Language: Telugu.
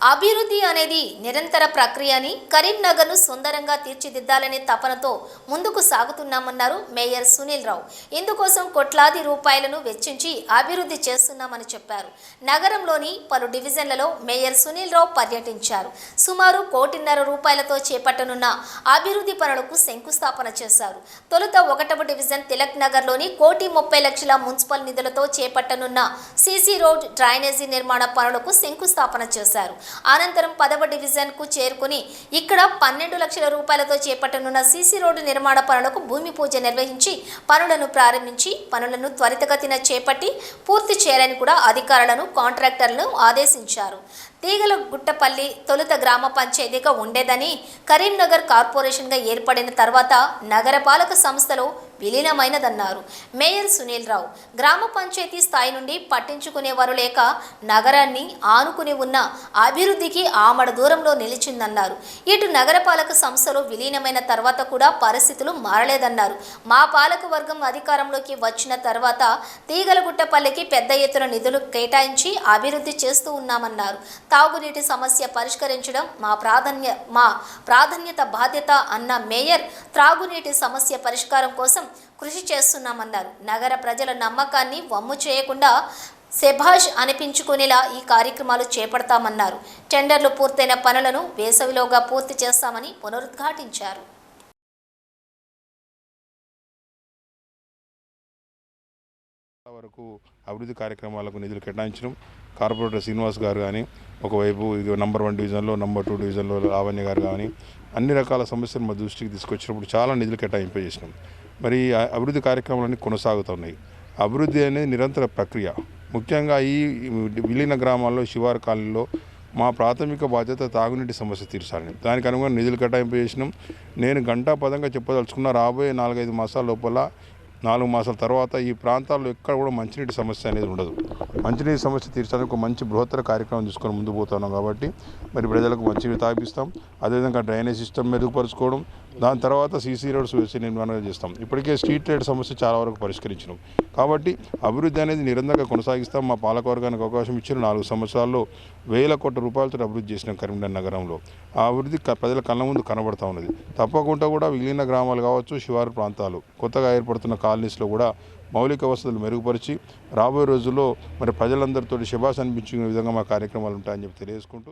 అభివృద్ధి అనేది నిరంతర ప్రక్రియ అని కరీంనగర్ను సుందరంగా తీర్చిదిద్దాలనే తపనతో ముందుకు సాగుతున్నామన్నారు మేయర్ సునీల్ రావు. ఇందుకోసం కోట్లాది రూపాయలను వెచ్చించి అభివృద్ధి చేస్తున్నామని చెప్పారు. నగరంలోని పలు డివిజన్లలో మేయర్ సునీల్ రావు పర్యటించారు. సుమారు కోటిన్నర రూపాయలతో చేపట్టనున్న అభివృద్ధి పనులకు శంకుస్థాపన చేశారు. తొలుత ఒకటవ డివిజన్ తిలక్ నగర్లోని కోటి ముప్పై లక్షల మున్సిపల్ నిధులతో చేపట్టనున్న సీసీ రోడ్ డ్రైనేజీ నిర్మాణ పనులకు శంకుస్థాపన చేశారు. అనంతరం పదవ డివిజన్కు చేరుకుని ఇక్కడ పన్నెండు లక్షల రూపాయలతో చేపట్టనున్న సీసీ రోడ్డు నిర్మాణ పనులకు భూమి పూజ నిర్వహించి పనులను ప్రారంభించి పనులను త్వరితగతిన చేపట్టి పూర్తి చేయాలని కూడా అధికారులను కాంట్రాక్టర్లను ఆదేశించారు. తీగల గుట్టపల్లి తొలుత గ్రామ పంచాయతీగా ఉండేదని కరీంనగర్ కార్పొరేషన్గా ఏర్పడిన తర్వాత నగరపాలక సంస్థలో విలీనమైనదన్నారు. మేయర్ సునీల్ రావు గ్రామ పంచాయతీ స్థాయి నుండి పట్టించుకునేవారు లేక నగరాన్ని ఆనుకుని ఉన్న అభివృద్ధికి ఆమడ దూరంలో నిలిచిందన్నారు. ఇటు నగరపాలక సంస్థలో విలీనమైన తర్వాత కూడా పరిస్థితులు మారలేదన్నారు. మా పాలక వర్గం అధికారంలోకి వచ్చిన తర్వాత తీగలగుట్టపల్లికి పెద్ద ఎత్తున నిధులు కేటాయించి అభివృద్ధి చేస్తూ ఉన్నామన్నారు. తాగునీటి సమస్య పరిష్కరించడం మా ప్రాధాన్య మా ప్రాధాన్యత బాధ్యత అన్న మేయర్ త్రాగునీటి సమస్య పరిష్కారం కోసం కృషి చేస్తున్నామన్నారు. నగర ప్రజల నమ్మకాన్ని వమ్ము చేయకుండా సెభాష్ అనిపించుకునేలా ఈ కార్యక్రమాలు చేపడతామన్నారు. టెండర్లు పూర్తయిన పనులను వేసవిలోగా పూర్తి చేస్తామని పునరుద్ఘాటించారు. వరకు అభివృద్ధి కార్యక్రమాలకు నిధులు కేటాయించడం కార్పొరేటర్ శ్రీనివాస్ గారు కానీ ఒకవైపు ఇది నంబర్ వన్ డివిజన్లో నంబర్ టూ డివిజన్లో లావణ్య గారు కానీ అన్ని రకాల సమస్యలు మా దృష్టికి తీసుకొచ్చినప్పుడు చాలా నిధులు కేటాయింప చేసినాం మరి అభివృద్ధి కార్యక్రమాలన్నీ కొనసాగుతున్నాయి. అభివృద్ధి అనేది నిరంతర ప్రక్రియ. ముఖ్యంగా ఈ విలీన గ్రామాల్లో శివారు కాలనీలో మా ప్రాథమిక బాధ్యత తాగునీటి సమస్య తీర్చాలని. దానికి అనుగుణంగా నిధులు కేటాయింపు చేసినాం. నేను గంటా పదంగా చెప్పదలుచుకున్న రాబోయే నాలుగైదు మాసాల లోపల నాలుగు మాసాల తర్వాత ఈ ప్రాంతాల్లో ఎక్కడ కూడా మంచినీటి సమస్య అనేది ఉండదు. మంచినీటి సమస్య తీర్చడానికి ఒక మంచి బృహత్తర కార్యక్రమం తీసుకొని ముందు పోతున్నాం కాబట్టి మరి ప్రజలకు మంచినీరు తాగిస్తాం అదేవిధంగా డ్రైనేజ్ సిస్టమ్ మెరుగుపరుచుకోవడం దాని తర్వాత సీసీ రోడ్స్ వేసి నిర్మాణం చేస్తాం. ఇప్పటికే స్ట్రీట్ లైట్ సమస్య చాలా వరకు పరిష్కరించినాం. కాబట్టి అభివృద్ధి అనేది నిరంతరంగా కొనసాగిస్తాం. మా పాలకవర్గానికి అవకాశం ఇచ్చిన నాలుగు సంవత్సరాల్లో వేల కోట్ల రూపాయలతో అభివృద్ధి చేసినాం కరీంనగర్ నగరంలో. ఆ అభివృద్ధి క- ప్రజల కళ్ళ ముందు కనబడతా ఉన్నది. తప్పకుండా కూడా విలీన గ్రామాలు కావచ్చు శివారు ప్రాంతాలు కొత్తగా ఏర్పడుతున్న కాలనీస్లో కూడా మౌలిక వసతులు మెరుగుపరిచి రాబోయే రోజుల్లో మరి ప్రజలందరితో శుభాష్ అనిపించుకునే విధంగా మా కార్యక్రమాలు ఉంటాయని చెప్పి తెలియజేసుకుంటూ